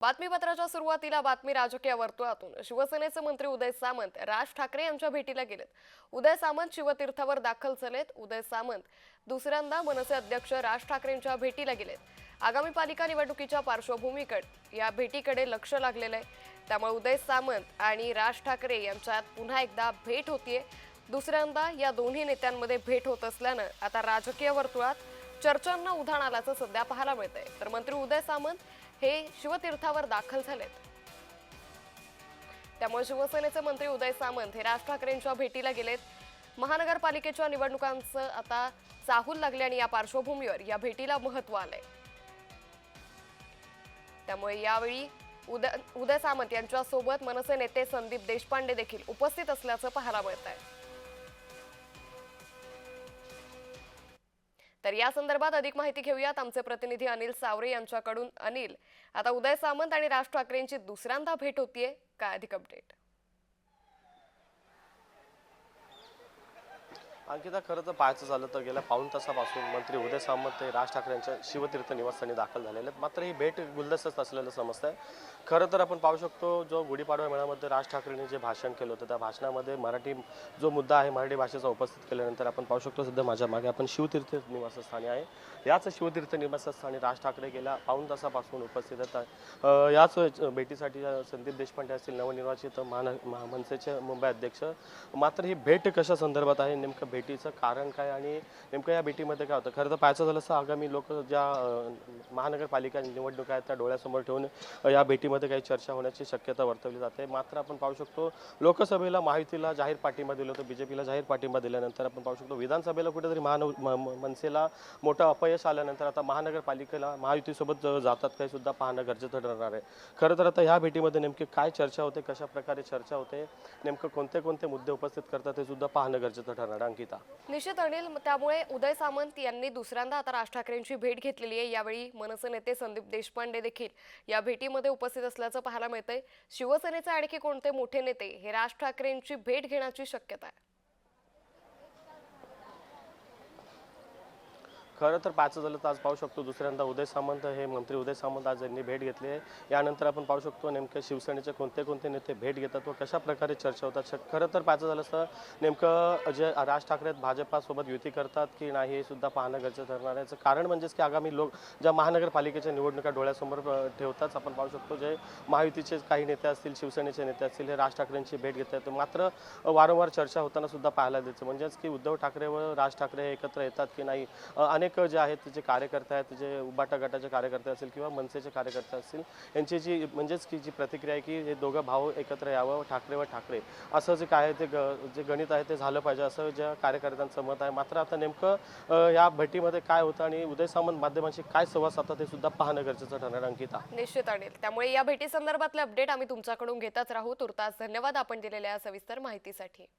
बातमीपत्राच्या सुरुवातीला बातमी राजकीय वर्तुळातून. शिवसेनेचे मंत्री उदय सामंत राज ठाकरे यांच्या भेटीला गेलेत. उदय सामंत शिवतीर्थावर दाखल झालेत. उदय सामंत दुसऱ्यांदा मनसे अध्यक्ष राज ठाकरेंच्या भेटीला गेलेत. आगामी पालिका निवडणुकीच्या पार्श्वभूमीकडे या भेटीकडे लक्ष लागलेलं आहे. त्यामुळे उदय सामंत आणि राज ठाकरे यांच्यात पुन्हा एकदा भेट होतीये. दुसऱ्यांदा या दोन्ही नेत्यांमध्ये भेट होत असल्यानं आता राजकीय वर्तुळात चर्चांना उधाण आल्याचं सध्या पाहायला मिळतंय. तर मंत्री उदय सामंत हे शिवतीर्थावर दाखल झालेत. त्यामुळे शिवसेनेचे मंत्री उदय सामंत हे राज ठाकरेंच्या भेटीला गेलेत. महानगरपालिकेच्या निवडणुकांचं आता चाहूल लागले आणि या पार्श्वभूमीवर या भेटीला महत्त्व आलंय. त्यामुळे यावेळी उदय उदय सामंत यांच्यासोबत मनसे नेते संदीप देशपांडे देखील उपस्थित असल्याचं पाहायला मिळत आहे तर या संदर्भात अधिक माहिती घेऊयात आमचे प्रतिनिधी अनिल सावरे यांच्याकडून. अनिल आता उदय सामंत आणि राज ठाकरेंची दुसऱ्यांदा भेट होतीये. काय अधिक अपडेट अंकिता खरं तर पाहायचं झालं तर गेल्या पाऊण तासापासून मंत्री उदय सामंत हे राज ठाकरे यांच्या शिवतीर्थ निवासस्थानी दाखल झालेले आहेत. मात्र ही भेट गुलदस्तच असलेलं समजतं आहे खरं तर आपण पाहू शकतो जो गुढीपाडवा मेळामध्ये राज ठाकरेंनी जे भाषण केलं होतं त्या भाषणामध्ये मराठी जो मुद्दा आहे मराठी भाषेचा उपस्थित केल्यानंतर आपण पाहू शकतो सध्या माझ्या मागे आपण शिवतीर्थ निवासस्थानी आहे. याच शिवतीर्थ निवासस्थानी राज ठाकरे गेल्या पाऊण तासापासून उपस्थित आहेत. याच भेटीसाठी संदीप देशपांडे असतील नवनिर्वाचित महान महामनसेचे मुंबई अध्यक्ष. मात्र ही भेट कशा संदर्भात आहे नेमकं भेट भेटीचं कारण काय आणि नेमकं या भेटीमध्ये काय होतं? खरं तर पाहायचं झालं असं आगामी लोक ज्या महानगरपालिका निवडणुका आहेत त्या डोळ्यासमोर ठेवून या भेटीमध्ये काही चर्चा होण्याची शक्यता वर्तवली जाते. मात्र आपण पाहू शकतो लोकसभेला महायुतीला जाहीर पाठिंबा दिलं होतं बीजेपीला जाहीर पाठिंबा दिल्यानंतर आपण पाहू शकतो विधानसभेला कुठेतरी महान म- मनसेला मोठं अपयश आल्यानंतर आता महानगरपालिकेला महायुतीसोबत जातात काही सुद्धा पाहणं गरजेचं ठरणार आहे. खरं तर आता ह्या भेटीमध्ये नेमकी काय चर्चा होते कशा प्रकारे चर्चा होते नेमकं कोणते कोणते मुद्दे उपस्थित करतात ते सुद्धा पाहणं गरजेचं ठरणार अंकित. अंकिता निश्चित अनिल त्यामुळे उदय सामंत यांनी दुसऱ्यांदा आता राज ठाकरेंची भेट घेतलेली आहे. यावेळी मनसे नेते संदीप देशपांडे देखील या भेटीमध्ये उपस्थित असल्याचं पाहायला मिळतंय. शिवसेनेचे आणखी कोणते मोठे नेते हे राज ठाकरेंची भेट घेण्याची शक्यता आहे? खरं तर पाहायचं झालं तर आज पाहू शकतो. दुसऱ्यांदा उदय सामंत हे मंत्री उदय सामंत आज यांनी भेट घेतली आहे. यानंतर आपण पाहू शकतो नेमके शिवसेनेचे कोणते कोणते नेते भेट घेतात व कशा प्रकारे चर्चा होतात? श- खरं तर पाहायचं झालं तर नेमकं जे राज ठाकरे भाजपासोबत युती करतात की नाही हे सुद्धा पाहणं गरजेचं ठरणार आहे. कारण म्हणजेच की आगामी लोक ज्या महानगरपालिकेच्या निवडणुका डोळ्यासमोर ठेवताच आपण पाहू शकतो जे महायुतीचे काही नेते असतील शिवसेनेचे नेते असतील हे राज ठाकरेंची भेट घेत आहेत. मात्र वारंवार चर्चा होताना सुद्धा पाहायला द्यायचं म्हणजेच की उद्धव ठाकरे व राज ठाकरे हे एकत्र येतात की नाही? अनेक अनेक जे आहेत जे कार्यकर्ते आहेत जे उबाटा गटाचे कार्यकर्ते असतील किंवा मनसेचे कार्यकर्ते असतील यांची जी म्हणजेच की जी प्रतिक्रिया आहे की हे दोघं भाऊ एकत्र यावं ठाकरे व ठाकरे. असं जे काय आहे ते ग जे गणित आहे ते झालं पाहिजे असं ज्या कार्यकर्त्यांचं मत आहे. मात्र आता नेमकं या भेटीमध्ये काय होतं आणि उदय सामंत माध्यमांशी काय संवाद साधतात ते सुद्धा पाहणं गरजेचं ठरणार अंकिता. निश्चित अनिल. त्यामुळे या भेटी संदर्भातले अपडेट आम्ही तुमच्याकडून घेतच राहू. तुर्तास धन्यवाद आपण दिलेल्या सविस्तर माहितीसाठी.